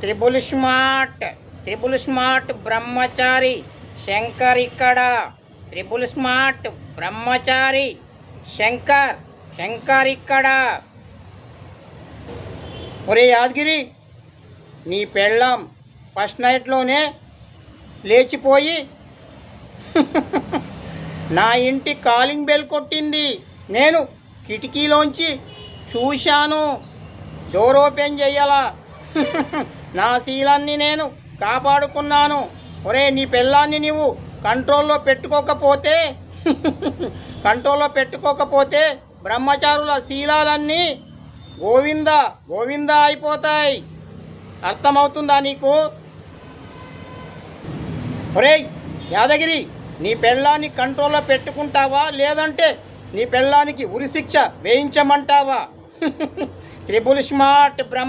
Triple smart triple smart బ్రహ్మచారి శంకర్ ఇక్కడ. Triple smart బ్రహ్మచారి శంకర్ శంకర్ ఇక్కడ. ఒరే యాదగిరి నీ పెళ్ళాం ఫస్ట్ నైట్లోనే లేచిపోయి నా ఇంటి కాలింగ్ బెల్ కొట్టింది. నేను కిటికీలోంచి చూశాను. డోర్ ఓపెన్ చేయాలా? నా శీలాన్ని నేను కాపాడుకున్నాను. ఒరే నీ పిల్లాన్ని నీవు కంట్రోల్లో పెట్టుకోకపోతే కంట్రోల్లో పెట్టుకోకపోతే బ్రహ్మచారుల శీలాలన్నీ గోవింద గోవింద అయిపోతాయి. అర్థమవుతుందా నీకు? ఒరేయ్ యాదగిరి నీ పెళ్ళాన్ని కంట్రోల్లో పెట్టుకుంటావా? లేదంటే నీ పెళ్ళానికి ఉరిశిక్ష వేయించమంటావా? త్రిపుల్ స్మార్ట్ బ్రహ్మ